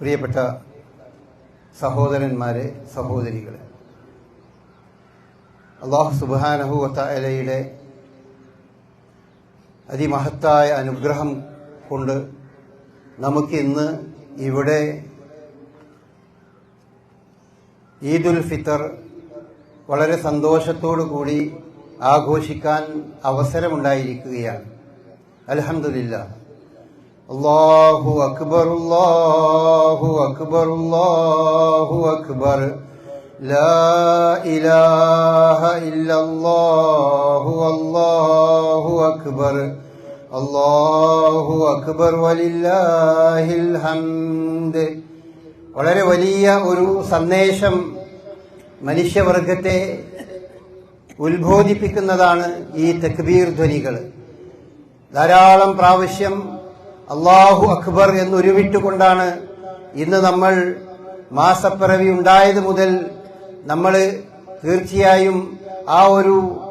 പ്രിയപ്പെട്ട സഹോദരന്മാരെ സഹോദരികളെ അള്ളാഹു സുബാനഹു വത്തലയുടെ അതിമഹത്തായ അനുഗ്രഹം കൊണ്ട് നമുക്കിന്ന് ഇവിടെ ഈദുൽ ഫിത്തർ വളരെ സന്തോഷത്തോടു കൂടി ആഘോഷിക്കാൻ അവസരമുണ്ടായിരിക്കുകയാണ്. അലഹമില്ല അള്ളാഹു അക്ബർ അള്ളാഹു അക്ബർ അള്ളാഹു അക്ബർ ലാ ഇലാഹ ഇല്ലല്ലാഹു അല്ലാഹു അക്ബർ അല്ലാഹു അക്ബർ വലില്ലാഹിൽ ഹംദ് വളരെ വലിയ ഒരു സന്ദേശം മനുഷ്യവർഗത്തെ ഉത്ബോധിപ്പിക്കുന്നതാണ് ഈ തക്ബീർ ധ്വനികൾ. ധാരാളം പ്രാവശ്യം അള്ളാഹു അക്ബർ എന്നുരുവിട്ടുകൊണ്ടാണ് ഇന്ന് നമ്മൾ മാസപ്പിറവി ഉണ്ടായത് മുതൽ നമ്മൾ തീർച്ചയായും ആ ഒരു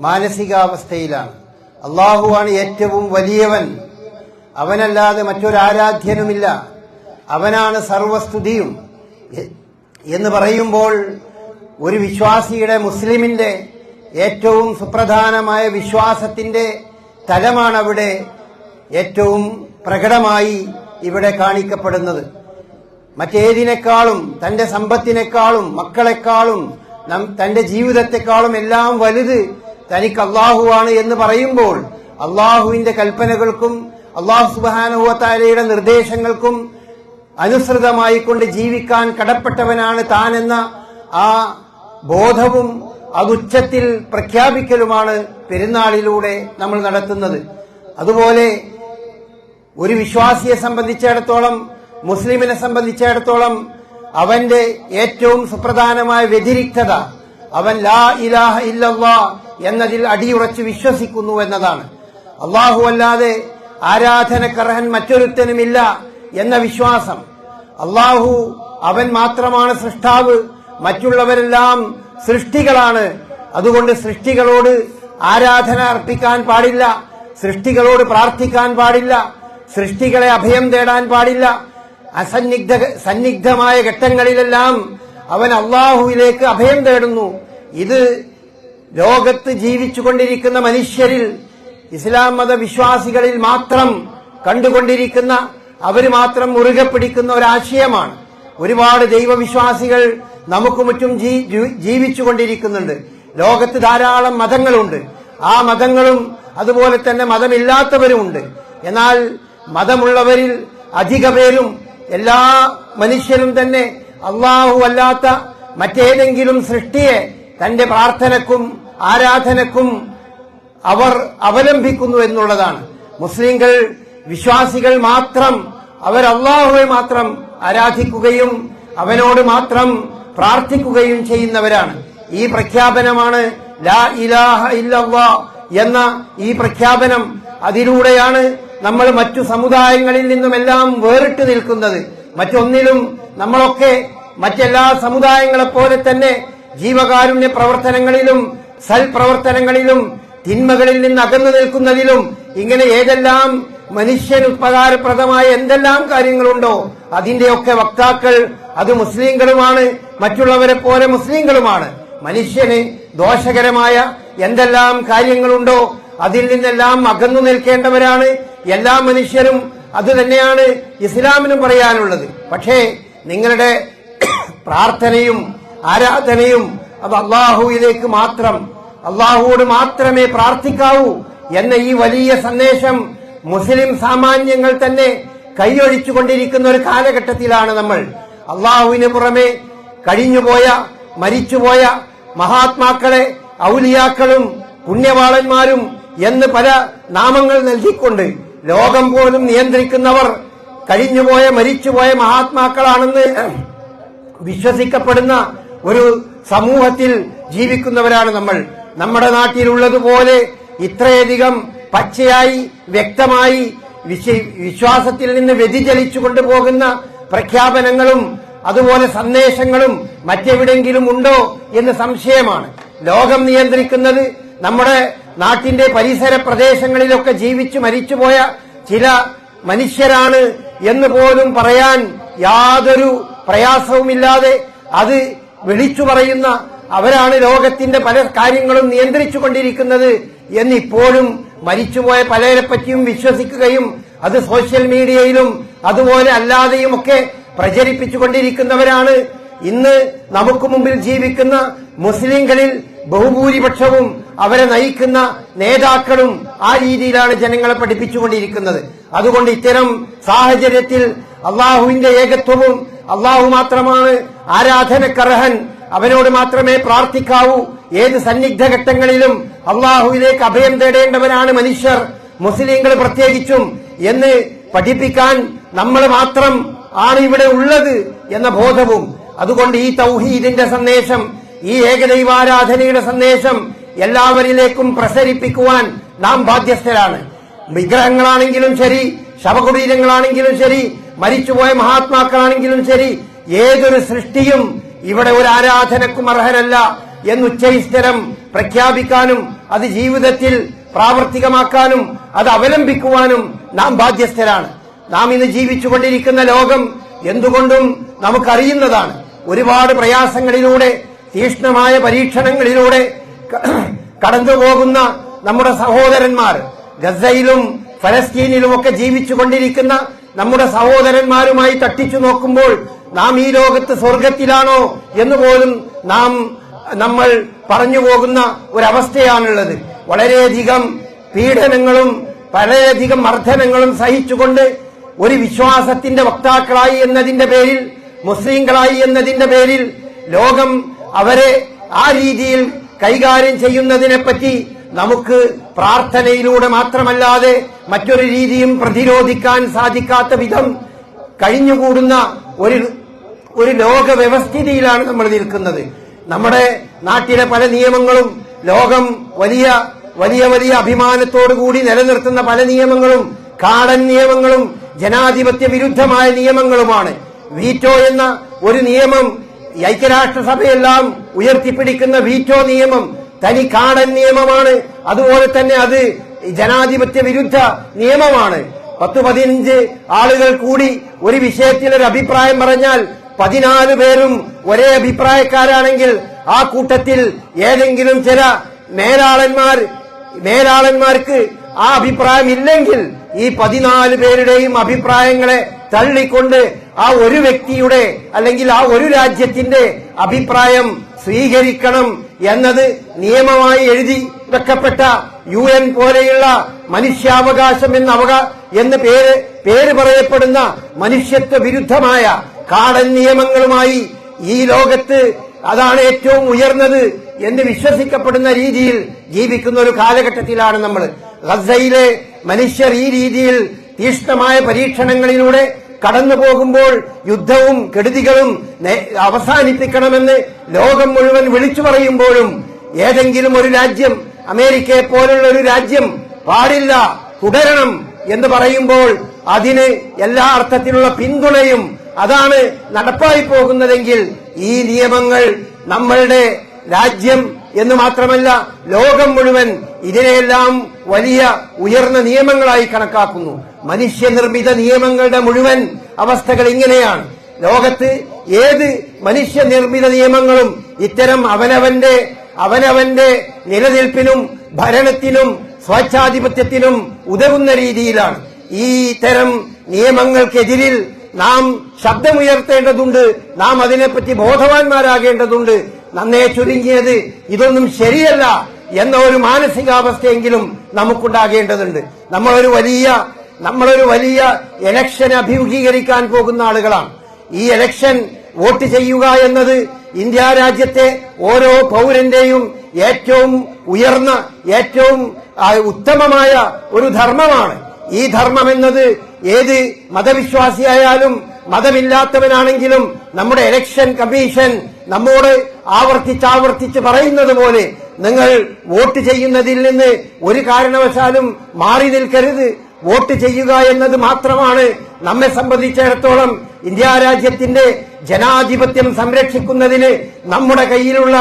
മാനസികാവസ്ഥയിലാണ്. അള്ളാഹുവാണ് ഏറ്റവും വലിയവൻ. അവനല്ലാതെ മറ്റൊരാരാധ്യനുമില്ല അവനാണ് സർവസ്തുതിയും. എന്ന് പറയുമ്പോൾ ഒരു വിശ്വാസിയുടെ മുസ്ലിമിന്റെ ഏറ്റവും സുപ്രധാനമായ വിശ്വാസത്തിന്റെ തലമാണ് അവിടെ ഏറ്റവും പ്രകടമായി ഇവിടെ കാണിക്കപ്പെടുന്നത്. മറ്റേതിനേക്കാളും തന്റെ സമ്പത്തിനേക്കാളും മക്കളെക്കാളും തന്റെ ജീവിതത്തെക്കാളും എല്ലാം വലുത് തനിക്ക് അള്ളാഹുവാണ് എന്ന് പറയുമ്പോൾ അള്ളാഹുവിന്റെ കൽപ്പനകൾക്കും അള്ളാഹു സുബാനുഹത്താലയുടെ നിർദ്ദേശങ്ങൾക്കും അനുസൃതമായി കൊണ്ട് ജീവിക്കാൻ കടപ്പെട്ടവനാണ് താനെന്ന ആ ബോധവും അതുച്ചത്തിൽ പ്രഖ്യാപിക്കലുമാണ് പെരുന്നാളിലൂടെ നമ്മൾ നടത്തുന്നത്. അതുപോലെ ഒരു വിശ്വാസിയെ സംബന്ധിച്ചിടത്തോളം മുസ്ലിമിനെ സംബന്ധിച്ചിടത്തോളം അവന്റെ ഏറ്റവും സുപ്രധാനമായ വ്യതിരിക്തത അവൻ ലാ ഇലാഹ ഇല്ലല്ലാ എന്നതിൽ അടിയുറച്ച് വിശ്വസിക്കുന്നു എന്നതാണ്. അള്ളാഹു അല്ലാതെ ആരാധനക്കർഹൻ മറ്റൊരുത്തനുമില്ല എന്ന വിശ്വാസം. അള്ളാഹു അവൻ മാത്രമാണ് സൃഷ്ടാവ് മറ്റുള്ളവരെല്ലാം സൃഷ്ടികളാണ്. അതുകൊണ്ട് സൃഷ്ടികളോട് ആരാധന അർപ്പിക്കാൻ പാടില്ല സൃഷ്ടികളോട് പ്രാർത്ഥിക്കാൻ പാടില്ല സൃഷ്ടികളെ അഭയം തേടാൻ പാടില്ല. അസന്നിഗ്ധ സന്നിഗ്ധമായ ഘട്ടങ്ങളിലെല്ലാം അവൻ അള്ളാഹുവിലേക്ക് അഭയം തേടുന്നു. ഇത് ലോകത്ത് ജീവിച്ചുകൊണ്ടിരിക്കുന്ന മനുഷ്യരിൽ ഇസ്ലാം മതവിശ്വാസികളിൽ മാത്രം കണ്ടുകൊണ്ടിരിക്കുന്ന അവർ മാത്രം മുറുകെ പിടിക്കുന്ന ഒരാശയമാണ്. ഒരുപാട് ദൈവവിശ്വാസികൾ നമുക്ക് മുറ്റും ജീവിച്ചുകൊണ്ടിരിക്കുന്നുണ്ട്. ലോകത്ത് ധാരാളം മതങ്ങളുണ്ട്. ആ മതങ്ങളും അതുപോലെ തന്നെ മതമില്ലാത്തവരുമുണ്ട്. എന്നാൽ മതമുള്ളവരിൽ അധിക പേരും എല്ലാ മനുഷ്യരും തന്നെ അള്ളാഹു അല്ലാത്ത മറ്റേതെങ്കിലും സൃഷ്ടിയെ തന്റെ പ്രാർത്ഥനക്കും ആരാധനക്കും അവർ അവലംബിക്കുന്നു എന്നുള്ളതാണ്. മുസ്ലിംകൾ വിശ്വാസികൾ മാത്രം അവർ അള്ളാഹുവെ മാത്രം ആരാധിക്കുകയും അവനോട് മാത്രം പ്രാർത്ഥിക്കുകയും ചെയ്യുന്നവരാണ്. ഈ പ്രഖ്യാപനമാണ് ലാ ഇലാഹ ഇല്ലല്ലാ എന്ന ഈ പ്രഖ്യാപനം അതിലൂടെയാണ് നമ്മൾ മറ്റു സമുദായങ്ങളിൽ നിന്നുമെല്ലാം വേറിട്ട് നിൽക്കുന്നത്. മറ്റൊന്നിലും നമ്മളൊക്കെ മറ്റെല്ലാ സമുദായങ്ങളെപ്പോലെ തന്നെ ജീവകാരുണ്യ പ്രവർത്തനങ്ങളിലും സൽപ്രവർത്തനങ്ങളിലും തിന്മകളിൽ നിന്ന് അകന്നു നിൽക്കുന്നതിലും ഇങ്ങനെ ഏതെല്ലാം മനുഷ്യന് ഉപകാരപ്രദമായ എന്തെല്ലാം കാര്യങ്ങളുണ്ടോ അതിന്റെയൊക്കെ വക്താക്കൾ അത് മുസ്ലിങ്ങളുമാണ് മറ്റുള്ളവരെ പോലെ മുസ്ലിങ്ങളുമാണ്. മനുഷ്യന് ദോഷകരമായ എന്തെല്ലാം കാര്യങ്ങളുണ്ടോ അതിൽ നിന്നെല്ലാം അകന്നു നിൽക്കേണ്ടവരാണ് എല്ലാ മനുഷ്യരും അത് തന്നെയാണ് ഇസ്ലാമിനും പറയാനുള്ളത്. പക്ഷേ നിങ്ങളുടെ പ്രാർത്ഥനയും ആരാധനയും അത് അള്ളാഹുവിലേക്ക് മാത്രം അള്ളാഹുവോട് മാത്രമേ പ്രാർത്ഥിക്കാവൂ എന്ന ഈ വലിയ സന്ദേശം മുസ്ലിം സാമാന്യങ്ങൾ തന്നെ കൈയൊഴിച്ചുകൊണ്ടിരിക്കുന്ന ഒരു കാലഘട്ടത്തിലാണ് നമ്മൾ. അള്ളാഹുവിന് പുറമെ കഴിഞ്ഞുപോയ മരിച്ചുപോയ മഹാത്മാക്കളെ ഔലിയാക്കളും പുണ്യവാളന്മാരും എന്ന് പല നാമങ്ങൾ നൽകിക്കൊണ്ട് ലോകം പോലും നിയന്ത്രിക്കുന്നവർ കഴിഞ്ഞുപോയ മരിച്ചുപോയ മഹാത്മാക്കളാണെന്ന് വിശ്വസിക്കപ്പെടുന്ന ഒരു സമൂഹത്തിൽ ജീവിക്കുന്നവരാണ് നമ്മൾ. നമ്മുടെ നാട്ടിലുള്ളതുപോലെ ഇത്രയധികം പച്ചയായി വ്യക്തമായി വിശ്വാസത്തിൽ നിന്ന് വ്യതിചലിച്ചു കൊണ്ടുപോകുന്ന പ്രഖ്യാപനങ്ങളും അതുപോലെ സന്ദേശങ്ങളും മറ്റെവിടെങ്കിലും ഉണ്ടോ എന്ന് സംശയമാണ്. ലോകം നിയന്ത്രിക്കുന്നത് നമ്മുടെ നാട്ടിന്റെ പരിസര പ്രദേശങ്ങളിലൊക്കെ ജീവിച്ചു മരിച്ചുപോയ ചില മനുഷ്യരാണ് എന്ന് പോലും പറയാൻ യാതൊരു പ്രയാസവുമില്ലാതെ അത് വിളിച്ചു പറയുന്ന അവരാണ് ലോകത്തിന്റെ പല കാര്യങ്ങളും നിയന്ത്രിച്ചു കൊണ്ടിരിക്കുന്നത് എന്നിപ്പോഴും മരിച്ചുപോയ പലരെപ്പറ്റിയും വിശ്വസിക്കുകയും അത് സോഷ്യൽ മീഡിയയിലും അതുപോലെ അല്ലാതെയും ഒക്കെ പ്രചരിപ്പിച്ചുകൊണ്ടിരിക്കുന്നവരാണ്. ഇന്ന് നമുക്ക് മുമ്പിൽ ജീവിക്കുന്ന മുസ്ലിങ്ങളിൽ ബഹുഭൂരിപക്ഷവും അവരെ നയിക്കുന്ന നേതാക്കളും ആ രീതിയിലാണ് ജനങ്ങളെ പഠിപ്പിച്ചുകൊണ്ടിരിക്കുന്നത്. അതുകൊണ്ട് ഇത്തരം സാഹചര്യത്തിൽ അള്ളാഹുവിന്റെ ഏകത്വവും അള്ളാഹു മാത്രമാണ് ആരാധനക്കർഹൻ. അവനോട് മാത്രമേ പ്രാർത്ഥിക്കാവൂ. ഏത് സന്നിഗ്ധ ഘട്ടങ്ങളിലും അള്ളാഹുവിലേക്ക് അഭയം തേടേണ്ടവരാണ് മനുഷ്യർ. മുസ്ലിങ്ങൾ പ്രത്യേകിച്ചും എന്ന് പഠിപ്പിക്കാൻ നമ്മൾ മാത്രം ആണ് ഇവിടെ ഉള്ളത് എന്ന ബോധവും. അതുകൊണ്ട് ഈ തൗഹീദിന്റെ സന്ദേശം ഈ ഏകദൈവാരാധനയുടെ സന്ദേശം എല്ലാവരിലേക്കും പ്രസരിപ്പിക്കുവാൻ നാം ബാധ്യസ്ഥരാണ്. വിഗ്രഹങ്ങളാണെങ്കിലും ശരി ശവകുടീരങ്ങളാണെങ്കിലും ശരി മരിച്ചുപോയ മഹാത്മാക്കളാണെങ്കിലും ശരി ഏതൊരു സൃഷ്ടിയും ഇവിടെ ഒരു ആരാധനക്കും എന്ന് എന്നുച്ചയിസ്ഥരം പ്രഖ്യാപിക്കാനും അത് ജീവിതത്തിൽ പ്രാവർത്തികമാക്കാനും അത് അവലംബിക്കുവാനും നാം ബാധ്യസ്ഥരാണ്. നാം ഇന്ന് ജീവിച്ചുകൊണ്ടിരിക്കുന്ന ലോകം എന്തുകൊണ്ടും നമുക്കറിയുന്നതാണ്. ഒരുപാട് പ്രയാസങ്ങളിലൂടെ തീഷ്ണമായ പരീക്ഷണങ്ങളിലൂടെ കടന്നുപോകുന്ന നമ്മുടെ സഹോദരന്മാർ ഗസയിലും ഫലസ്തീനിലുമൊക്കെ ജീവിച്ചുകൊണ്ടിരിക്കുന്ന നമ്മുടെ സഹോദരന്മാരുമായി തട്ടിച്ചു നോക്കുമ്പോൾ നാം ഈ ലോകത്ത് സ്വർഗത്തിലാണോ എന്ന് പോലും നാം നമ്മൾ പറഞ്ഞു പോകുന്ന ഒരവസ്ഥയാണുള്ളത്. വളരെയധികം പീഡനങ്ങളും വളരെയധികം മർദ്ദനങ്ങളും സഹിച്ചുകൊണ്ട് ഒരു വിശ്വാസത്തിന്റെ വക്താക്കളായി എന്നതിന്റെ പേരിൽ മുസ്ലിങ്ങളായി എന്നതിന്റെ പേരിൽ ലോകം അവരെ ആ രീതിയിൽ കൈകാര്യം ചെയ്യുന്നതിനെപ്പറ്റി നമുക്ക് പ്രാർത്ഥനയിലൂടെ മാത്രമല്ലാതെ മറ്റൊരു രീതിയും പ്രതിരോധിക്കാൻ സാധിക്കാത്ത വിധം കഴിഞ്ഞുകൂടുന്ന ഒരു ഒരു ലോക വ്യവസ്ഥിതിയിലാണ് നമ്മൾ നിൽക്കുന്നത്. നമ്മുടെ നാട്ടിലെ പല നിയമങ്ങളും ലോകം വലിയ വലിയ വലിയ അഭിമാനത്തോടു കൂടി നിലനിർത്തുന്ന പല നിയമങ്ങളും കാടൻ നിയമങ്ങളും ജനാധിപത്യ വിരുദ്ധമായ നിയമങ്ങളുമാണ്. വീറ്റോ എന്ന ഒരു നിയമം ഈ ഐക്യരാഷ്ട്രസഭയെല്ലാം ഉയർത്തിപ്പിടിക്കുന്ന വീറ്റോ നിയമം തനി കാടൻ നിയമമാണ്. അതുപോലെ തന്നെ അത് ജനാധിപത്യ വിരുദ്ധ നിയമമാണ്. പത്ത് പതിനഞ്ച് ആളുകൾ കൂടി ഒരു വിഷയത്തിൽ ഒരു അഭിപ്രായം പറഞ്ഞാൽ പതിനാല് പേരും ഒരേ അഭിപ്രായക്കാരാണെങ്കിൽ ആ കൂട്ടത്തിൽ ഏതെങ്കിലും ചില മേലാളന്മാർ മേലാളന്മാർക്ക് ആ അഭിപ്രായം ഇല്ലെങ്കിൽ ഈ പതിനാല് പേരുടെയും അഭിപ്രായങ്ങളെ തള്ളിക്കൊണ്ട് ആ ഒരു വ്യക്തിയുടെ അല്ലെങ്കിൽ ആ ഒരു രാജ്യത്തിന്റെ അഭിപ്രായം സ്വീകരിക്കണം എന്നത് നിയമമായി എഴുതി വെക്കപ്പെട്ട യു എൻ പോലെയുള്ള മനുഷ്യാവകാശം എന്ന അവകാ എന്ന് പേര് പേര് പറയപ്പെടുന്ന മനുഷ്യത്വ വിരുദ്ധമായ കാടൻ നിയമങ്ങളുമായി ഈ ലോകത്ത് അതാണ് ഏറ്റവും ഉയർന്നത് എന്ന് വിശ്വസിക്കപ്പെടുന്ന രീതിയിൽ ജീവിക്കുന്ന ഒരു കാലഘട്ടത്തിലാണ് നമ്മൾ. ഗസയിലെ മനുഷ്യർ ഈ രീതിയിൽ തീഷ്ണമായ പരീക്ഷണങ്ങളിലൂടെ കടന്നു പോകുമ്പോൾ യുദ്ധവും കെടുതികളും അവസാനിപ്പിക്കണമെന്ന് ലോകം മുഴുവൻ വിളിച്ചു പറയുമ്പോഴും ഏതെങ്കിലും ഒരു രാജ്യം അമേരിക്കയെ പോലുള്ള ഒരു രാജ്യം പാടില്ല തുടരണം എന്ന് പറയുമ്പോൾ അതിന് എല്ലാ അർത്ഥത്തിലുള്ള പിന്തുണയും അതാണ് നടപ്പായി പോകുന്നതെങ്കിൽ ഈ നിയമങ്ങൾ നമ്മളുടെ രാജ്യം എന്ന് മാത്രമല്ല ലോകം മുഴുവൻ ഇതിനെയെല്ലാം വലിയ ഉയർന്ന നിയമങ്ങളായി കണക്കാക്കുന്നു. മനുഷ്യനിർമ്മിത നിയമങ്ങളുടെ മുഴുവൻ അവസ്ഥകൾ ഇങ്ങനെയാണ്. ലോകത്ത് ഏത് മനുഷ്യനിർമ്മിത നിയമങ്ങളും ഇത്തരം അവനവന്റെ അവനവന്റെ നിലനിൽപ്പിനും ഭരണത്തിനും സ്വേച്ഛാധിപത്യത്തിനും ഉതകുന്ന രീതിയിലാണ്. ഈ തരം നിയമങ്ങൾക്കെതിരിൽ നാം ശബ്ദമുയർത്തേണ്ടതുണ്ട് നാം അതിനെപ്പറ്റി ബോധവാന്മാരാകേണ്ടതുണ്ട്. നന്നേ ചുരുങ്ങിയത് ഇതൊന്നും ശരിയല്ല എന്ന ഒരു മാനസികാവസ്ഥയെങ്കിലും നമുക്കുണ്ടാകേണ്ടതുണ്ട്. നമ്മളൊരു വലിയ നമ്മളൊരു വലിയ ഇലക്ഷൻ അഭിമുഖീകരിക്കാൻ പോകുന്ന ആളുകളാണ്. ഈ ഇലക്ഷൻ വോട്ട് ചെയ്യുക എന്നത് ഇന്ത്യ രാജ്യത്തെ ഓരോ പൗരന്റെയും ഏറ്റവും ഉയർന്ന ഏറ്റവും ഉത്തമമായ ഒരു ധർമ്മമാണ്. ഈ ധർമ്മം എന്നത് ഏത് മതവിശ്വാസിയായാലും മതമില്ലാത്തവനാണെങ്കിലും നമ്മുടെ ഇലക്ഷൻ കമ്മീഷൻ നമ്മോട് ആവർത്തിച്ചാവർത്തിച്ച് പറയുന്നത് പോലെ നിങ്ങൾ വോട്ട് ചെയ്യുന്നതിൽ നിന്ന് ഒരു കാരണവശാലും മാറി നിൽക്കരുത്. വോട്ട് ചെയ്യുക എന്നത് മാത്രമാണ് നമ്മെ സംബന്ധിച്ചിടത്തോളം ഇന്ത്യ രാജ്യത്തിന്റെ ജനാധിപത്യം സംരക്ഷിക്കുന്നതിന് നമ്മുടെ കയ്യിലുള്ള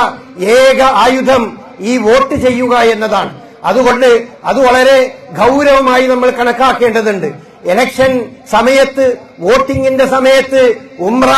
ഏക ആയുധം ഈ വോട്ട് ചെയ്യുക എന്നതാണ്. അതുകൊണ്ട് അത് വളരെ ഗൗരവമായി നമ്മൾ കണക്കാക്കേണ്ടതുണ്ട്. ഇലക്ഷൻ സമയത്ത് വോട്ടിംഗിന്റെ സമയത്ത് ഉംറ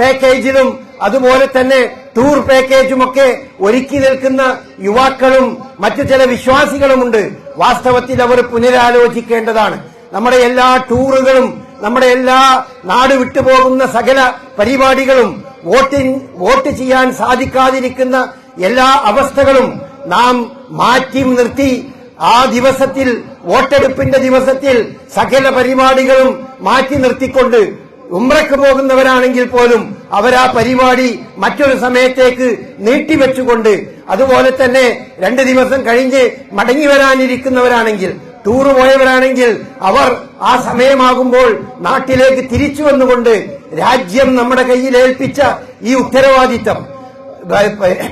പാക്കേജിലും അതുപോലെ തന്നെ ടൂർ പാക്കേജുമൊക്കെ ഒരുക്കി നിൽക്കുന്ന യുവാക്കളും മറ്റു ചില വിശ്വാസികളുമുണ്ട്. വാസ്തവത്തിൽ അവർ പുനരാലോചിക്കേണ്ടതാണ്. നമ്മുടെ എല്ലാ ടൂറുകളും നമ്മുടെ എല്ലാ നാട് വിട്ടുപോകുന്ന സകല പരിപാടികളും വോട്ടിങ് വോട്ട് ചെയ്യാൻ സാധിക്കാതിരിക്കുന്ന എല്ലാ അവസ്ഥകളും നാം മാറ്റി നിർത്തി ആ ദിവസത്തിൽ വോട്ടെടുപ്പിന്റെ ദിവസത്തിൽ സകല പരിപാടികളും മാറ്റി നിർത്തിക്കൊണ്ട് ഉമ്രക്ക് പോകുന്നവരാണെങ്കിൽ പോലും അവർ ആ പരിപാടി മറ്റൊരു സമയത്തേക്ക് നീട്ടിവെച്ചുകൊണ്ട് അതുപോലെ തന്നെ രണ്ട് ദിവസം കഴിഞ്ഞ് മടങ്ങി വരാനിരിക്കുന്നവരാണെങ്കിൽ ടൂർ പോയവരാണെങ്കിൽ അവർ ആ സമയമാകുമ്പോൾ നാട്ടിലേക്ക് തിരിച്ചു വന്നുകൊണ്ട് രാജ്യം നമ്മുടെ കയ്യിൽ ഏൽപ്പിച്ച ഈ ഉത്തരവാദിത്തം.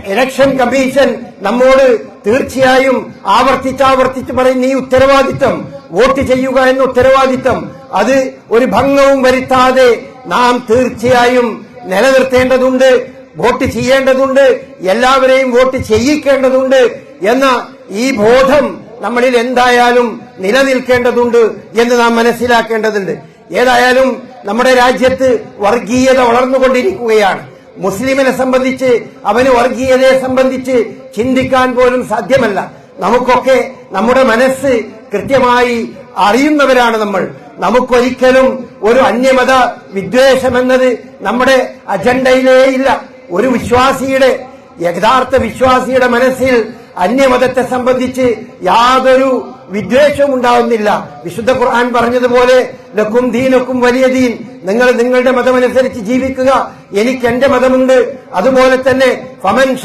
ഇലക്ഷൻ കമ്മീഷൻ നമ്മോട് തീർച്ചയായും ആവർത്തിച്ചാവർത്തിച്ച് പറയുന്ന ഈ ഉത്തരവാദിത്തം വോട്ട് ചെയ്യുക എന്ന ഉത്തരവാദിത്തം അത് ഒരു ഭംഗവും വരുത്താതെ നാം തീർച്ചയായും നിലനിർത്തേണ്ടതുണ്ട് വോട്ട് ചെയ്യേണ്ടതുണ്ട് എല്ലാവരെയും വോട്ട് ചെയ്യിക്കേണ്ടതുണ്ട് എന്ന ഈ ബോധം നമ്മളിൽ എന്തായാലും നിലനിൽക്കേണ്ടതുണ്ട് എന്ന് നാം മനസ്സിലാക്കേണ്ടതുണ്ട്. ഏതായാലും നമ്മുടെ രാജ്യത്ത് വർഗീയത വളർന്നുകൊണ്ടിരിക്കുകയാണ്. മുസ്ലിമിനെ സംബന്ധിച്ച് അവന് വർഗീയതയെ സംബന്ധിച്ച് ചിന്തിക്കാൻ പോലും സാധ്യമല്ല. നമുക്കൊക്കെ നമ്മുടെ മനസ്സ് കൃത്യമായി അറിയുന്നവരാണ് നമ്മൾ. നമുക്കൊരിക്കലും ഒരു അന്യമത വിദ്വേഷമെന്നത് നമ്മുടെ അജണ്ടയിലേ ഇല്ല. ഒരു വിശ്വാസിയുടെ യഥാർത്ഥ വിശ്വാസിയുടെ മനസ്സിൽ അന്യമതത്തെ സംബന്ധിച്ച് യാതൊരു വിദ്വേഷവും ഉണ്ടാവുന്നില്ല. വിശുദ്ധ ഖുർആൻ പറഞ്ഞതുപോലെ ലക്കും ദീനക്കും വലിയ ദീൻ. നിങ്ങൾ നിങ്ങളുടെ മതമനുസരിച്ച് ജീവിക്കുക. എനിക്ക് എന്റെ മതമുണ്ട്. അതുപോലെ തന്നെ ഫമൻ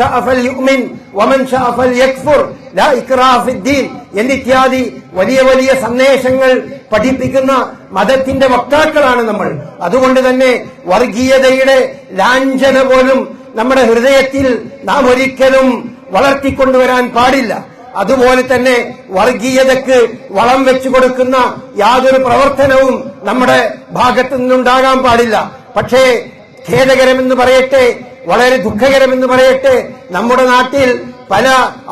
വമൻ എന്നിത്യാദി വലിയ വലിയ സന്ദേശങ്ങൾ പഠിപ്പിക്കുന്ന മതത്തിന്റെ വക്താക്കളാണ് നമ്മൾ. അതുകൊണ്ട് തന്നെ വർഗീയതയുടെ ലാഞ്ചന പോലും നമ്മുടെ ഹൃദയത്തിൽ നാം ഒരിക്കലും വളർത്തിക്കൊണ്ടുവരാൻ പാടില്ല. അതുപോലെ തന്നെ വർഗീയതക്ക് വളം വെച്ചു കൊടുക്കുന്ന യാതൊരു പ്രവർത്തനവും നമ്മുടെ ഭാഗത്തു നിന്നുണ്ടാകാൻ പാടില്ല. പക്ഷേ ഖേദകരമെന്ന് പറയട്ടെ വളരെ ദുഃഖകരമെന്ന് പറയട്ടെ നമ്മുടെ നാട്ടിൽ പല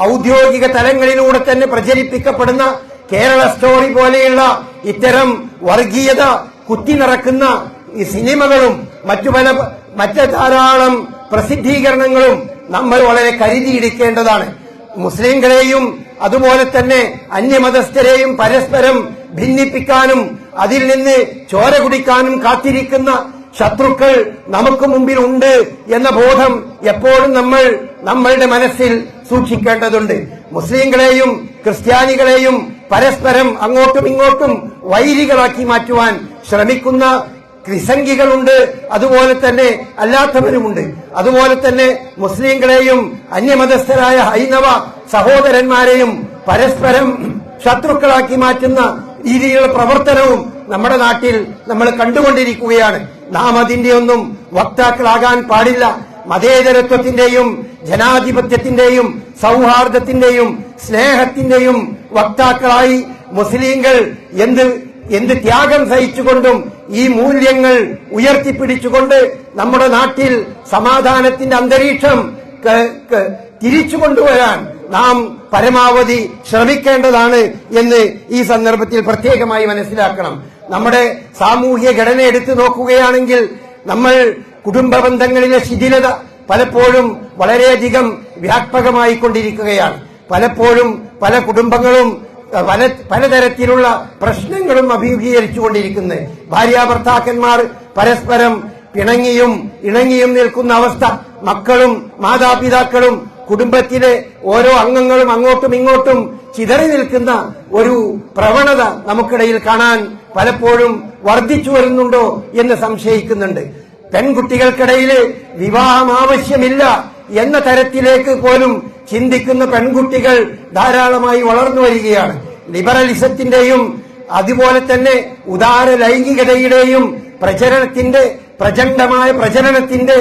ഔദ്യോഗിക തലങ്ങളിലൂടെ തന്നെ പ്രചരിപ്പിക്കപ്പെടുന്ന കേരള സ്റ്റോറി പോലെയുള്ള ഇത്തരം വർഗീയത കുത്തി നിറക്കുന്ന ഈ സിനിമകളും മറ്റു പല മറ്റ് ധാരാളം പ്രസിദ്ധീകരണങ്ങളും നമ്മൾ വളരെ കരുതിയിരിക്കേണ്ടതാണ് മുസ്ലിംകളെയും അതുപോലെ തന്നെ അന്യമതസ്ഥരെയും പരസ്പരം ഭിന്നിപ്പിക്കാനും അതിൽ നിന്ന് ചോര കുടിക്കാനും കാത്തിരിക്കുന്ന ശത്രുക്കൾ നമുക്ക് മുമ്പിൽ ഉണ്ട് എന്ന ബോധം എപ്പോഴും നമ്മൾ നമ്മളുടെ മനസ്സിൽ സൂക്ഷിക്കേണ്ടതുണ്ട്. മുസ്ലിങ്ങളെയും ക്രിസ്ത്യാനികളെയും പരസ്പരം അങ്ങോട്ടും ഇങ്ങോട്ടും വൈരികളാക്കി മാറ്റുവാൻ ശ്രമിക്കുന്ന ക്രിസംഗികളുണ്ട്. അതുപോലെ തന്നെ അല്ലാത്തവരുമുണ്ട്. അതുപോലെ തന്നെ മുസ്ലിങ്ങളെയും അന്യമതസ്ഥരായ ഹൈന്ദവ സഹോദരന്മാരെയും പരസ്പരം ശത്രുക്കളാക്കി മാറ്റുന്ന രീതിയിലുള്ള പ്രവർത്തനവും നമ്മുടെ നാട്ടിൽ നമ്മൾ കണ്ടുകൊണ്ടിരിക്കുകയാണ്. നാം അതിന്റെ ഒന്നും വക്താക്കളാകാൻ പാടില്ല. മതേതരത്വത്തിന്റെയും ജനാധിപത്യത്തിന്റെയും സൗഹാർദ്ദത്തിന്റെയും സ്നേഹത്തിന്റെയും വക്താക്കളായി മുസ്ലിങ്ങൾ എന്ത് എന്ത് ത്യാഗം സഹിച്ചുകൊണ്ടും ഈ മൂല്യങ്ങൾ ഉയർത്തിപ്പിടിച്ചുകൊണ്ട് നമ്മുടെ നാട്ടിൽ സമാധാനത്തിന്റെ അന്തരീക്ഷം തിരിച്ചു കൊണ്ടുവരാൻ നാം പരമാവധി ശ്രമിക്കേണ്ടതാണ് എന്ന് ഈ സന്ദർഭത്തിൽ പ്രത്യേകമായി മനസ്സിലാക്കണം. നമ്മുടെ സാമൂഹ്യ ഘടന എടുത്തു നോക്കുകയാണെങ്കിൽ നമ്മൾ കുടുംബ ബന്ധങ്ങളിലെ ശിഥിലത പലപ്പോഴും വളരെയധികം വ്യാപകമായി കൊണ്ടിരിക്കുകയാണ്. പലപ്പോഴും പല കുടുംബങ്ങളും പല പലതരത്തിലുള്ള പ്രശ്നങ്ങളും അഭിമുഖീകരിച്ചുകൊണ്ടിരിക്കുന്നത് ഭാര്യാഭർത്താക്കന്മാർ പരസ്പരം പിണങ്ങിയും ഇണങ്ങിയും നിൽക്കുന്ന അവസ്ഥ. മക്കളും മാതാപിതാക്കളും കുടുംബത്തിലെ ഓരോ അംഗങ്ങളും അങ്ങോട്ടും ഇങ്ങോട്ടും ചിതറി നിൽക്കുന്ന ഒരു പ്രവണത നമുക്കിടയിൽ കാണാൻ പലപ്പോഴും വർദ്ധിച്ചു വരുന്നുണ്ടോ എന്ന് സംശയിക്കുന്നുണ്ട്. പെൺകുട്ടികൾക്കിടയിൽ വിവാഹം ആവശ്യമില്ല എന്ന തരത്തിലേക്ക് പോലും ചിന്തിക്കുന്ന പെൺകുട്ടികൾ ധാരാളമായി വളർന്നു വരികയാണ്. ലിബറലിസത്തിന്റെയും അതുപോലെ തന്നെ ഉദാര ലൈംഗികതയുടെയും പ്രചരണത്തിന്റെ പ്രചണ്ഡമായ പ്രചരണത്തിന്റെ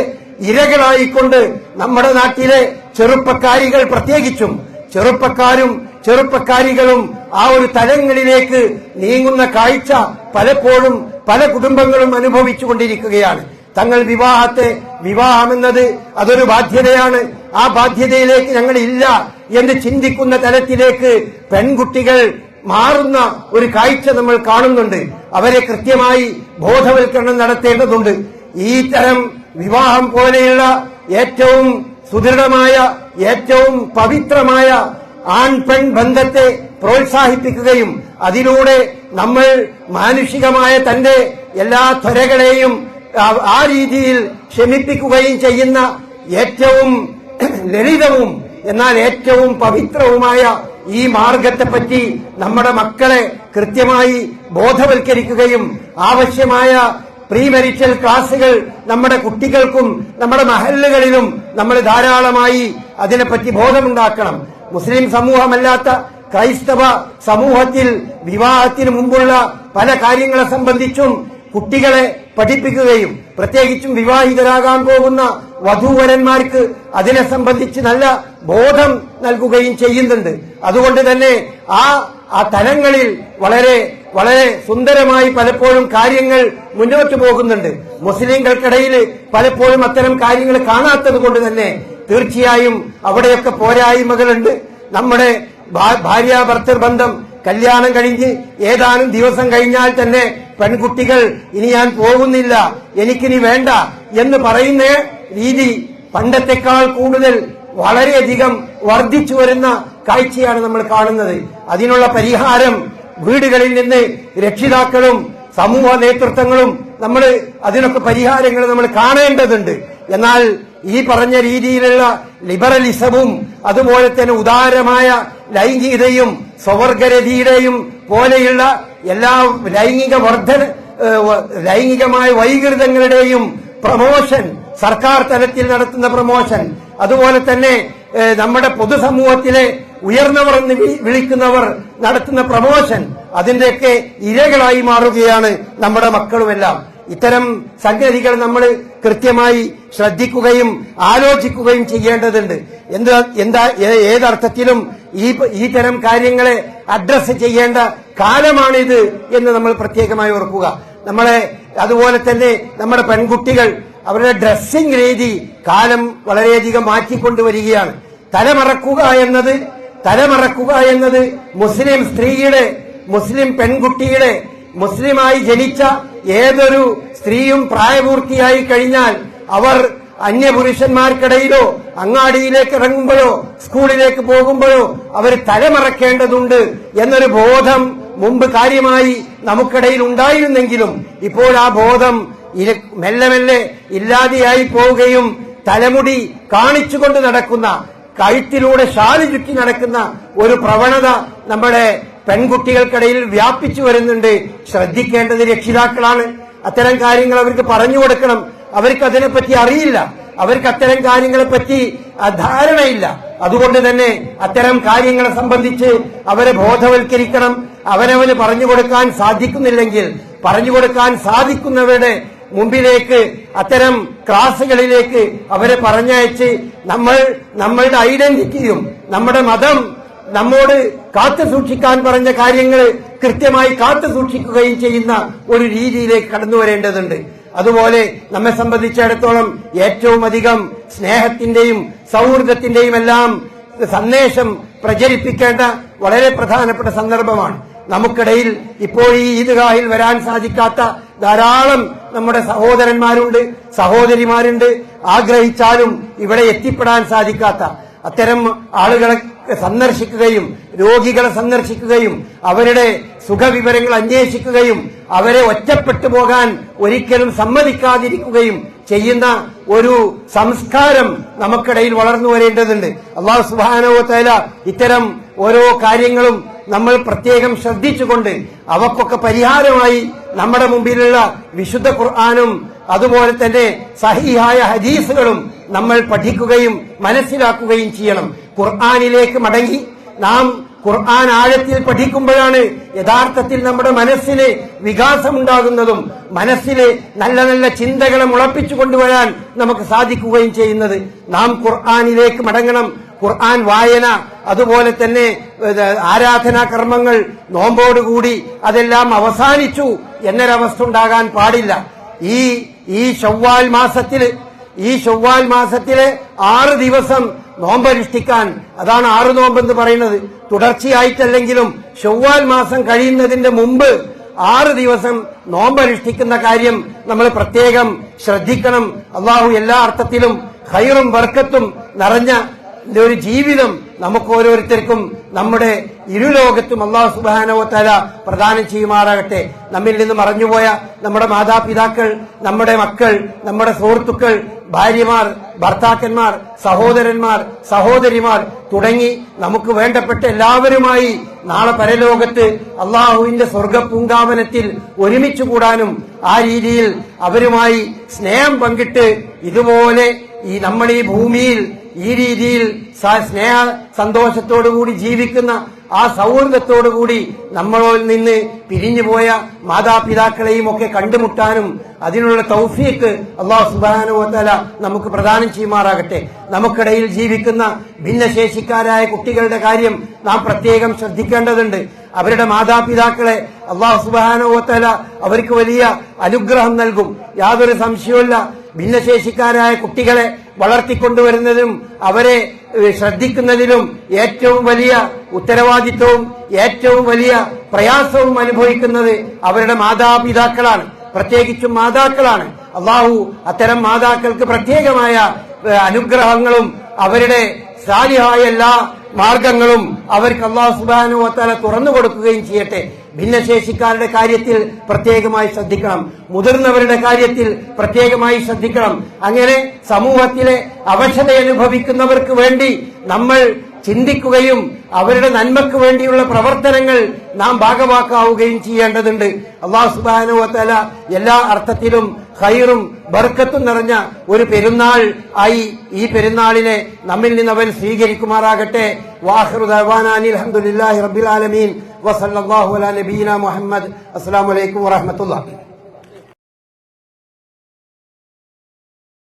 ഇരകളായിക്കൊണ്ട് നമ്മുടെ നാട്ടിലെ ചെറുപ്പക്കാരികൾ പ്രത്യേകിച്ചും ചെറുപ്പക്കാരും ചെറുപ്പക്കാരികളും ആ ഒരു തലങ്ങളിലേക്ക് നീങ്ങുന്ന കാഴ്ച പലപ്പോഴും പല കുടുംബങ്ങളും അനുഭവിച്ചുകൊണ്ടിരിക്കുകയാണ് തങ്ങൾ വിവാഹത്തെ വിവാഹമെന്നത് അതൊരു ബാധ്യതയാണ്. ആ ബാധ്യതയിലേക്ക് ഞങ്ങൾ ഇല്ല എന്ന് ചിന്തിക്കുന്ന തലത്തിലേക്ക് പെൺകുട്ടികൾ മാറുന്ന ഒരു കാഴ്ച നമ്മൾ കാണുന്നുണ്ട്. അവരെ കൃത്യമായി ബോധവൽക്കരണം നടത്തേണ്ടതുണ്ട്. ഈ തരം വിവാഹം പോലെയുള്ള ഏറ്റവും സുദൃഢമായ ഏറ്റവും പവിത്രമായ ആൺ പെൺ ബന്ധത്തെ പ്രോത്സാഹിപ്പിക്കുകയും അതിലൂടെ നമ്മൾ മാനുഷികമായ തന്റെ എല്ലാ ത്വരകളെയും ആ- രീതിയിൽ ക്ഷമിപ്പിക്കുകയും ചെയ്യുന്ന ഏറ്റവും ലളിതവും എന്നാൽ ഏറ്റവും പവിത്രവുമായ ഈ മാർഗത്തെപ്പറ്റി നമ്മുടെ മക്കളെ കൃത്യമായി ബോധവൽക്കരിക്കുകയും ആവശ്യമായ പ്രീമരിച്ചൽ ക്ലാസുകൾ നമ്മുടെ കുട്ടികൾക്കും നമ്മുടെ മഹല്ലുകളിലും നമ്മൾ ധാരാളമായി അതിനെപ്പറ്റി ബോധമുണ്ടാക്കണം. മുസ്ലിം സമൂഹമല്ലാത്ത ക്രൈസ്തവ സമൂഹത്തിൽ വിവാഹത്തിന് മുമ്പുള്ള പല കാര്യങ്ങളെ സംബന്ധിച്ചും കുട്ടികളെ പഠിപ്പിക്കുകയും പ്രത്യേകിച്ചും വിവാഹിതരാകാൻ പോകുന്ന വധൂവരന്മാർക്ക് അതിനെ സംബന്ധിച്ച് നല്ല ബോധം നൽകുകയും ചെയ്യുന്നുണ്ട്. അതുകൊണ്ട് തന്നെ ആ ആ തലങ്ങളിൽ വളരെ വളരെ സുന്ദരമായി പലപ്പോഴും കാര്യങ്ങൾ മുന്നോട്ട് പോകുന്നുണ്ട്. മുസ്ലിങ്ങൾക്കിടയിൽ പലപ്പോഴും അത്തരം കാര്യങ്ങൾ കാണാത്തത് കൊണ്ട് തന്നെ തീർച്ചയായും അവിടെയൊക്കെ പോരായ്മകളുണ്ട്. നമ്മുടെ ഭാര്യ ഭർത്തൃ ബന്ധം കല്യാണം കഴിഞ്ഞ് ഏതാനും ദിവസം കഴിഞ്ഞാൽ തന്നെ പെൺകുട്ടികൾ ഇനി ഞാൻ പോകുന്നില്ല എനിക്കിനി വേണ്ട എന്ന് പറയുന്ന രീതി പണ്ടത്തെക്കാൾ കൂടുതൽ വളരെയധികം വർദ്ധിച്ചു വരുന്ന കാഴ്ചയാണ് നമ്മൾ കാണുന്നത്. അതിനുള്ള പരിഹാരം വീടുകളിൽ നിന്ന് രക്ഷിതാക്കളും സമൂഹ നേതൃത്വങ്ങളും നമ്മൾ അതിനൊക്കെ പരിഹാരങ്ങൾ നമ്മൾ കാണേണ്ടതുണ്ട്. എന്നാൽ ഈ പറഞ്ഞ രീതിയിലുള്ള ലിബറലിസവും അതുപോലെ തന്നെ ഉദാരമായ ലൈംഗികതയും സ്വവർഗരതിയുടെയും പോലെയുള്ള എല്ലാ ലൈംഗിക വർധന ലൈംഗികമായ വൈകൃതങ്ങളുടെയും പ്രമോഷൻ സർക്കാർ തലത്തിൽ നടത്തുന്ന പ്രമോഷൻ അതുപോലെ തന്നെ നമ്മുടെ പൊതുസമൂഹത്തിലെ ഉയർന്നവർ എന്ന് വിളിക്കുന്നവർ നടത്തുന്ന പ്രമോഷൻ അതിന്റെയൊക്കെ ഇരകളായി മാറുകയാണ് നമ്മുടെ മക്കളുമെല്ലാം. ഇത്തരം സംഗതികൾ നമ്മൾ കൃത്യമായി ശ്രദ്ധിക്കുകയും ആലോചിക്കുകയും ചെയ്യേണ്ടതുണ്ട്. എന്താ എന്താ ഏതർത്ഥത്തിലും ഈ ഈ തരം കാര്യങ്ങളെ അഡ്രസ് ചെയ്യേണ്ട കാലമാണിത് എന്ന് നമ്മൾ പ്രത്യേകമായി ഓർക്കുക. നമ്മളെ അതുപോലെ തന്നെ നമ്മുടെ പെൺകുട്ടികൾ അവരുടെ ഡ്രസ്സിംഗ് രീതി കാലം വളരെയധികം മാറ്റിക്കൊണ്ടുവരികയാണ്. തലമറക്കുക എന്നത് തലമറക്കുക എന്നത് മുസ്ലിം സ്ത്രീയുടെ മുസ്ലിം പെൺകുട്ടിയുടെ മുസ്ലിമായി ജനിച്ച ഏതൊരു സ്ത്രീയും പ്രായപൂർത്തിയായി കഴിഞ്ഞാൽ അവർ അന്യപുരുഷന്മാർക്കിടയിലോ അങ്ങാടിയിലേക്ക് ഇറങ്ങുമ്പോഴോ സ്കൂളിലേക്ക് പോകുമ്പോഴോ അവർ തലമറക്കേണ്ടതുണ്ട് എന്നൊരു ബോധം മുമ്പ് കാര്യമായി നമുക്കിടയിൽ ഉണ്ടായിരുന്നെങ്കിലും ഇപ്പോൾ ആ ബോധം മെല്ലെ മെല്ലെ ഇല്ലാതെയായി പോവുകയും തലമുടി കാണിച്ചുകൊണ്ട് നടക്കുന്ന കഴുത്തിലൂടെ ഷാൽ ചുറ്റി നടക്കുന്ന ഒരു പ്രവണത നമ്മുടെ പെൺകുട്ടികൾക്കിടയിൽ വ്യാപിച്ചു വരുന്നുണ്ട്. ശ്രദ്ധിക്കേണ്ടത് രക്ഷിതാക്കളാണ്. അത്തരം കാര്യങ്ങൾ അവർക്ക് പറഞ്ഞു കൊടുക്കണം. അവർക്ക് അതിനെപ്പറ്റി അറിയില്ല. അവർക്ക് അത്തരം കാര്യങ്ങളെ പറ്റി ആ, ധാരണയില്ല. അതുകൊണ്ട് തന്നെ അത്തരം കാര്യങ്ങളെ സംബന്ധിച്ച് അവരെ ബോധവൽക്കരിക്കണം. അവനവന് പറഞ്ഞു കൊടുക്കാൻ സാധിക്കുന്നില്ലെങ്കിൽ പറഞ്ഞു കൊടുക്കാൻ സാധിക്കുന്നവരുടെ മുമ്പിലേക്ക് അത്തരം ക്ലാസുകളിലേക്ക് അവരെ പറഞ്ഞയച്ച് നമ്മൾ നമ്മളുടെ ഐഡന്റിറ്റിയും നമ്മുടെ മതം നമ്മോട് കാത്തു സൂക്ഷിക്കാൻ പറഞ്ഞ കാര്യങ്ങൾ കൃത്യമായി കാത്തു സൂക്ഷിക്കുകയും ചെയ്യുന്ന ഒരു രീതിയിലേക്ക് കടന്നു വരേണ്ടതുണ്ട്. അതുപോലെ നമ്മെ സംബന്ധിച്ചിടത്തോളം ഏറ്റവും അധികം സ്നേഹത്തിന്റെയും സൗഹൃദത്തിന്റെയും എല്ലാം സന്ദേശം പ്രചരിപ്പിക്കേണ്ട വളരെ പ്രധാനപ്പെട്ട സന്ദർഭമാണ്. നമുക്കിടയിൽ ഇപ്പോൾ ഈ ഈദ്ഗാഹിൽ വരാൻ സാധിക്കാത്ത ധാരാളം നമ്മുടെ സഹോദരന്മാരുണ്ട് സഹോദരിമാരുണ്ട്. ആഗ്രഹിച്ചാലും ഇവിടെ എത്തിപ്പെടാൻ സാധിക്കാത്ത അത്തരം ആളുകളെ സന്ദർശിക്കുകയും രോഗികളെ സന്ദർശിക്കുകയും അവരുടെ സുഖവിവരങ്ങൾ അന്വേഷിക്കുകയും അവരെ ഒറ്റപ്പെട്ടു പോകാൻ ഒരിക്കലും സമ്മതിക്കാതിരിക്കുകയും ചെയ്യുന്ന ഒരു സംസ്കാരം നമുക്കിടയിൽ വളർന്നു വരേണ്ടതുണ്ട്. അള്ളാഹു സുബാനോ തല ഇത്തരം ഓരോ കാര്യങ്ങളും നമ്മൾ പ്രത്യേകം ശ്രദ്ധിച്ചുകൊണ്ട് അവക്കൊക്കെ പരിഹാരമായി നമ്മുടെ മുമ്പിലുള്ള വിശുദ്ധ ഖുർആാനും അതുപോലെ തന്നെ സഹിഹായ ഹദീസുകളും നമ്മൾ പഠിക്കുകയും മനസ്സിലാക്കുകയും ചെയ്യണം. ഖുർആാനിലേക്ക് മടങ്ങി. നാം ഖുർആൻ ആഴത്തിൽ പഠിക്കുമ്പോഴാണ് യഥാർത്ഥത്തിൽ നമ്മുടെ മനസ്സിന് വികാസമുണ്ടാകുന്നതും മനസ്സിന് നല്ല നല്ല ചിന്തകളെ മുളപ്പിച്ചു കൊണ്ടുവരാൻ നമുക്ക് സാധിക്കുകയും ചെയ്യുന്നത്. നാം ഖുർആാനിലേക്ക് മടങ്ങണം. ഖുർആൻ വായന അതുപോലെ തന്നെ ആരാധനാ കർമ്മങ്ങൾ നോമ്പോടുകൂടി അതെല്ലാം അവസാനിച്ചു. എന്നൊരവസ്ഥ ഉണ്ടാകാൻ പാടില്ല. ഈ ഈ ചൊവ്വാൽ മാസത്തിൽ ഈ ചൊവ്വാൽ മാസത്തിലെ ആറ് ദിവസം നോമ്പനുഷ്ഠിക്കാൻ അതാണ് ആറ് നോമ്പ് എന്ന് പറയുന്നത്. തുടർച്ചയായിട്ടല്ലെങ്കിലും ചൊവ്വാൽ മാസം കഴിയുന്നതിന്റെ മുമ്പ് ആറ് ദിവസം നോമ്പനുഷ്ഠിക്കുന്ന കാര്യം നമ്മൾ പ്രത്യേകം ശ്രദ്ധിക്കണം. അള്ളാഹു എല്ലാ അർത്ഥത്തിലും ഹൈറും വർക്കത്തും നിറഞ്ഞ ഒരു ജീവിതം നമുക്ക് ഓരോരുത്തർക്കും നമ്മുടെ ഇരുലോകത്തും അള്ളാഹു സുബാനവത്തല പ്രദാനം ചെയ്യുമാറാകട്ടെ. നമ്മിൽ നിന്ന് മറഞ്ഞുപോയ നമ്മുടെ മാതാപിതാക്കൾ നമ്മുടെ മക്കൾ നമ്മുടെ സുഹൃത്തുക്കൾ ഭാര്യമാർ ഭർത്താക്കന്മാർ സഹോദരന്മാർ സഹോദരിമാർ തുടങ്ങി നമുക്ക് വേണ്ടപ്പെട്ട എല്ലാവരുമായി നാളെ പരലോകത്ത് അള്ളാഹുവിന്റെ സ്വർഗപൂങ്കാവനത്തിൽ ഒരുമിച്ച് കൂടാനും ആ രീതിയിൽ അവരുമായി സ്നേഹം പങ്കിട്ട് ഇതുപോലെ ഈ നമ്മൾ ഈ ഭൂമിയിൽ ഈ രീതിയിൽ സ്നേഹ സന്തോഷത്തോടുകൂടി ജീവിക്കുന്ന ആ സൗഹൃദത്തോടുകൂടി നമ്മളിൽ നിന്ന് പിരിഞ്ഞുപോയ മാതാപിതാക്കളെയും ഒക്കെ കണ്ടുമുട്ടാനും അതിനുള്ള തൗഫീക്ക് അള്ളാഹു സുബാനുവത്തല നമുക്ക് പ്രദാനം ചെയ്യുമാറാകട്ടെ. നമുക്കിടയിൽ ജീവിക്കുന്ന ഭിന്നശേഷിക്കാരായ കുട്ടികളുടെ കാര്യം നാം പ്രത്യേകം ശ്രദ്ധിക്കേണ്ടതുണ്ട്. അവരുടെ മാതാപിതാക്കളെ അള്ളാഹു സുബാനുവത്തല അവർക്ക് വലിയ അനുഗ്രഹം നൽകും. യാതൊരു സംശയവുമില്ല. ഭിന്നശേഷിക്കാരായ കുട്ടികളെ വളർത്തിക്കൊണ്ടുവരുന്നതിനും അവരെ ശ്രദ്ധിക്കുന്നതിലും ഏറ്റവും വലിയ ഉത്തരവാദിത്വവും ഏറ്റവും വലിയ പ്രയാസവും അനുഭവിക്കുന്നത് അവരുടെ മാതാപിതാക്കളാണ്. പ്രത്യേകിച്ചും മാതാക്കളാണ്. അള്ളാഹു അത്തരം മാതാക്കൾക്ക് പ്രത്യേകമായ അനുഗ്രഹങ്ങളും അവരുടെ സാലിഹായ എല്ലാ മാർഗങ്ങളും അവർക്ക് അള്ളാഹു സുബാനു വത്താല തുറന്നു കൊടുക്കുകയും ചെയ്യട്ടെ. ഭിന്നശേഷിക്കാരുടെ കാര്യത്തിൽ പ്രത്യേകമായി ശ്രദ്ധിക്കണം. മുതിർന്നവരുടെ കാര്യത്തിൽ പ്രത്യേകമായി ശ്രദ്ധിക്കണം. അങ്ങനെ സമൂഹത്തിലെ അവശത അനുഭവിക്കുന്നവർക്ക് വേണ്ടി നമ്മൾ ചിന്തിക്കുകയും അവരുടെ നന്മക്ക് വേണ്ടിയുള്ള പ്രവർത്തനങ്ങൾ നാം ഭാഗമാക്കാവുകയും ചെയ്യേണ്ടതുണ്ട്. അള്ളാഹു സുബാനുവത്തല എല്ലാ അർത്ഥത്തിലും ഹൈറും ബർക്കത്തും നിറഞ്ഞ ഒരു പെരുന്നാൾ ആയി ഈ പെരുന്നാളിനെ നമ്മിൽ നിന്ന് അവൻ സ്വീകരിക്കുമാറാകട്ടെ. അലഹമുല്ലാഹി റബിൽ ആലമീൻ. നബീന മുഹമ്മദ്. അസ്സാം വലൈക്കും വാഹമത്തുള്ള